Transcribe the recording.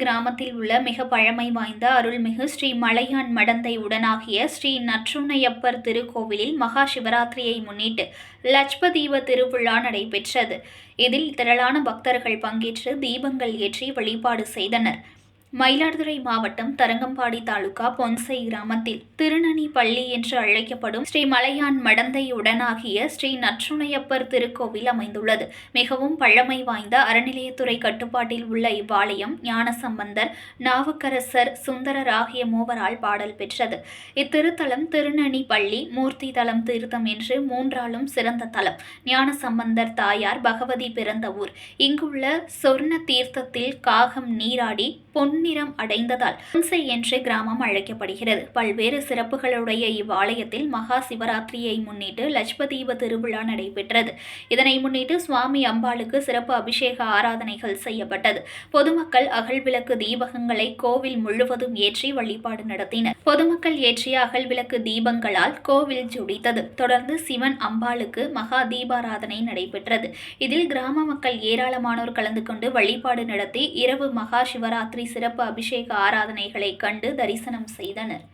கிராமத்தில் உள்ள மிக பழமை வாய்ந்த அருள்மிகு ஸ்ரீ மலையான் மடந்தை உடனாகிய ஸ்ரீ நற்றுணையப்பர் திருக்கோவிலில் மகா சிவராத்திரியை முன்னிட்டு லட்சபதீப திருவிழா நடைபெற்றது. இதில் திரளான பக்தர்கள் பங்கேற்று தீபங்கள் ஏற்றி வழிபாடு செய்தனர். மயிலாடுதுறை மாவட்டம் தரங்கம்பாடி தாலுகா பொன்சை கிராமத்தில் திருநனி பள்ளி என்று அழைக்கப்படும் ஸ்ரீ மலையான் மடந்தை உடனாகிய ஸ்ரீ நற்றுணையப்பர் திருக்கோவில் அமைந்துள்ளது. மிகவும் பழமை வாய்ந்த அறநிலையத்துறை கட்டுப்பாட்டில் உள்ள இவ்வாலயம் ஞானசம்பந்தர் நாவுக்கரசர் சுந்தரர் ஆகிய மூவரால் பாடல் பெற்றது. இத்திருத்தலம் திருநனி பள்ளி மூர்த்தி தலம் தீர்த்தம் என்று மூன்றாலும் சிறந்த தலம். ஞானசம்பந்தர் தாயார் பகவதி பிறந்த ஊர். இங்குள்ள சொர்ண தீர்த்தத்தில் காகம் நீராடி பொன் பொன்னிறம் அடைந்ததால் புன்சை என்று கிராமம் அழைக்கப்படுகிறது. பல்வேறு சிறப்புகளுடைய இவ்வாலயத்தில் மகா சிவராத்திரியை முன்னிட்டு லட்சபதீப திருவிழா நடைபெற்றது. இதனை முன்னிட்டு சுவாமி அம்பாளுக்கு சிறப்பு அபிஷேக ஆராதனைகள் செய்யப்பட்டது. பொதுமக்கள் அகல் விளக்கு தீபகங்களை கோவில் முழுவதும் ஏற்றி வழிபாடு நடத்தினர். பொதுமக்கள் ஏற்றிய அகல் விளக்கு தீபங்களால் கோவில் ஜொடித்தது தொடர்ந்து சிவன் அம்பாளுக்கு மகா தீபாராதனை நடைபெற்றது. இதில் கிராம மக்கள் ஏராளமானோர் கலந்து கொண்டு வழிபாடு நடத்தி இரவு மகா சிவராத்திரி சிறப்பு சிறப்பு அபிஷேக ஆராதனைகளை கண்டு தரிசனம் செய்தனர்.